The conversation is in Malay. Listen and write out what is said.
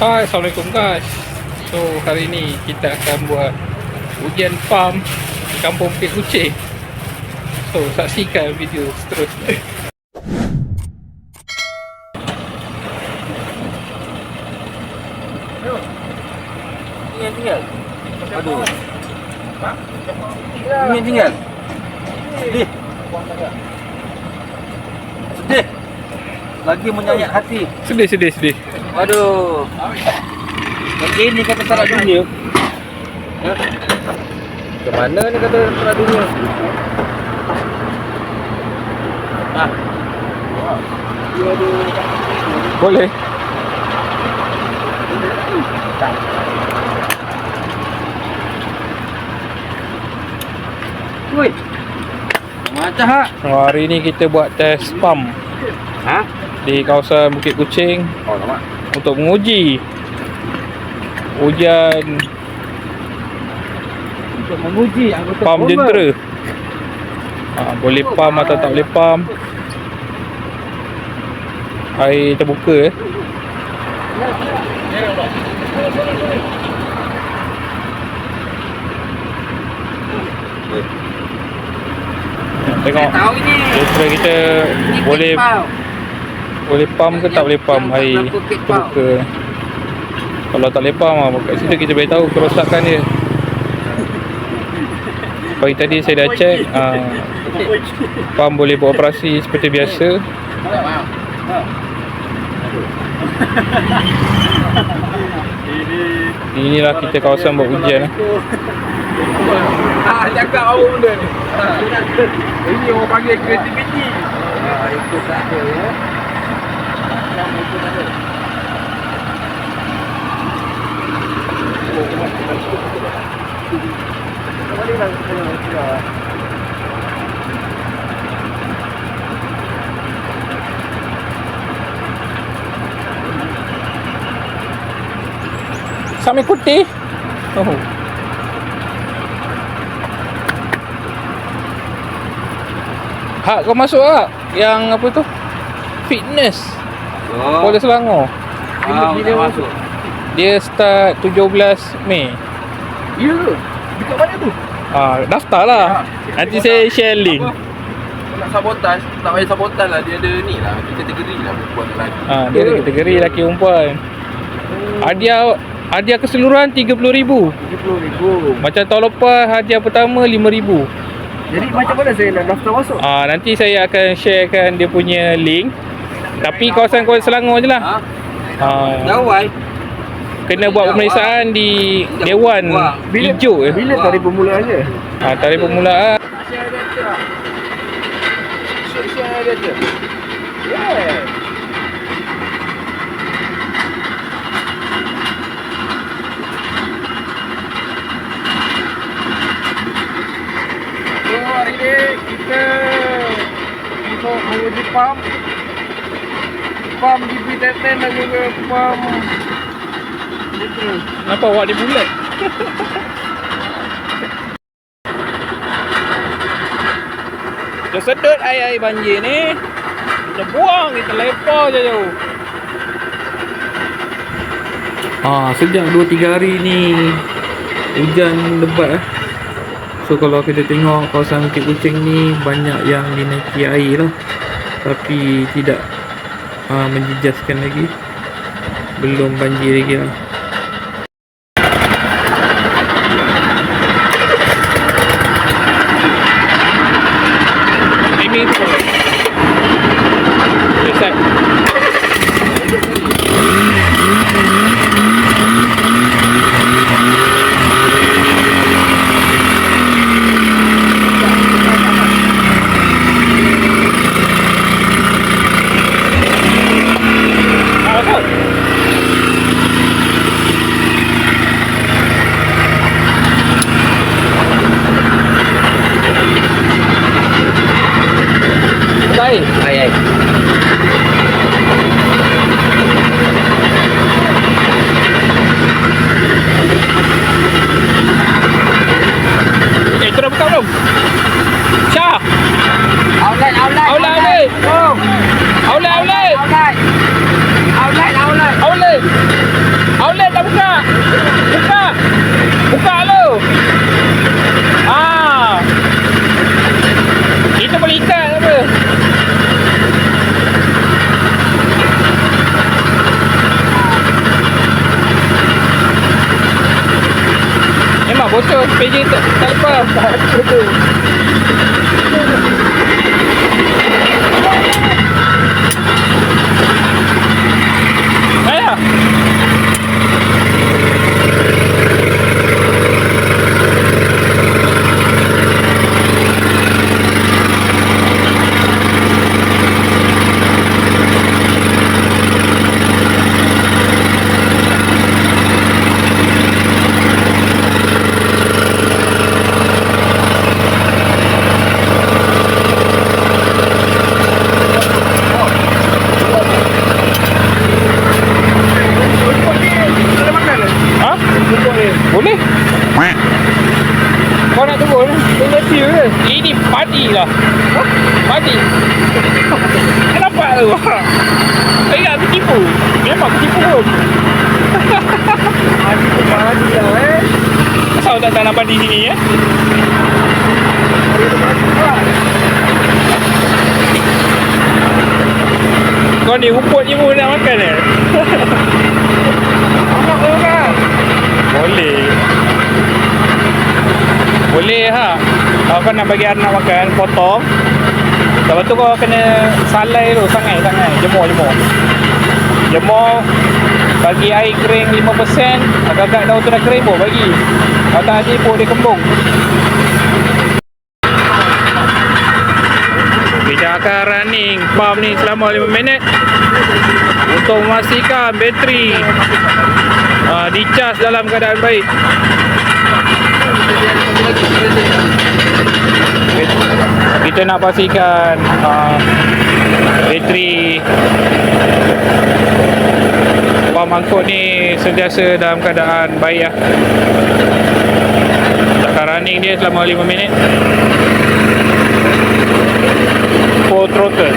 Hai, Assalamualaikum guys So, hari ni kita akan buat ujian farm di Kampung Pit Kucing So, saksikan video seterusnya Ini yang tinggal. Aduh. Ini yang tinggal. Sedih. Sedih. Lagi menyayat hati. Sedih, sedih, sedih Aduh. Yang ini kata salah dunia. Ya. Ke mana ni kata salah dunia? Ah. Boleh Woi. Macam ha? oh, Hari ni kita buat test pump Ha? Di kawasan Bukit Kucing Oh, lama. Untuk menguji. Ujian Untuk menguji anggota formal. jentera. Ha, Boleh pump atau tak boleh pump Air terbuka eh. Tengok. Kita Ini boleh. Boleh pump ke tak boleh berlaku kepau. terbuka Kalau tak boleh pump ah, kat situ kita boleh tahu kerosakan dia Pagi tadi saya dah check uh, Pump boleh beroperasi seperti biasa Inilah kita kawasan buat ujian eh. Ah, cakap apa benda ni? Ini orang panggil kreativiti. Ah, itu tak ada ya. Itu ada. Sampai kuti Oh Hak kau masuk tak? Yang apa tu? Fitness Oh, Kuala Selangor ah, Bila masuk? Dia start 17 Mei Ya? Dekat mana tu? Ah, daftar lah Nanti saya share link Apa? Nak sabotaj, tak payah sabotaj lah. Dia ada ni lah, dia kategori lah perempuan dan lelaki. ah, Dia ada kategori lelaki perempuan Hadiah Hadiah keseluruhan RM30,000 RM70,000 Macam tahun lepas hadiah pertama RM5,000 Jadi macam mana saya nak daftar masuk? Ah, nanti saya akan sharekan dia punya link. Tapi kawasan Kuala Selangor je lah. Ha? Ah, Jauh ai. kena buat pemeriksaan di Dewan Bila- Hijau eh. Bila tarikh permulaan dia? Ah, tarikh permulaan tu tu. Yeah. So hari ni kita untuk menguji Pump GP10 dan juga pump Jentera Kenapa awak dia bulat? Kita sedut air-air banjir ni Kita buang, kita lepar je jauh. Ah, sejak 2-3 hari ni Hujan lebat eh. So kalau kita tengok kawasan Bukit Kucing ni Banyak yang dinaiki air lah. Tapi tidak uh, menjejaskan lagi Belum banjir lagi lah Ini tu boleh. buka Ay, ay. air. Eh, tu dah buka belum? Pijit, talpa. Bakit Boleh? Kau nak turun? Tunggu view ke? Ini padi lah. Padi. Kenapa tu? Eh, ingat aku tipu. Memang aku tipu pun. Padi padi lah eh. Kenapa tak tanam padi sini ya? Kau ni rumput je pun nak makan eh? Mamak kau kan? Boleh. Boleh ha. Kalau kau nak bagi anak makan, potong. Lepas tu kau kena salai tu, sangai-sangai. Jemur, jemur. Bagi air kering 5%. Agak-agak daun tu dah kering pun bagi. Kalau tak ada pun dia kembung. Kita akan running pump ni selama 5 minit. Untuk memastikan bateri uh, dicas dalam keadaan baik. Kita nak pastikan uh, bateri pump angkut ni sentiasa dalam keadaan baik lah. Takkan running dia selama 5 minit. Full throttle.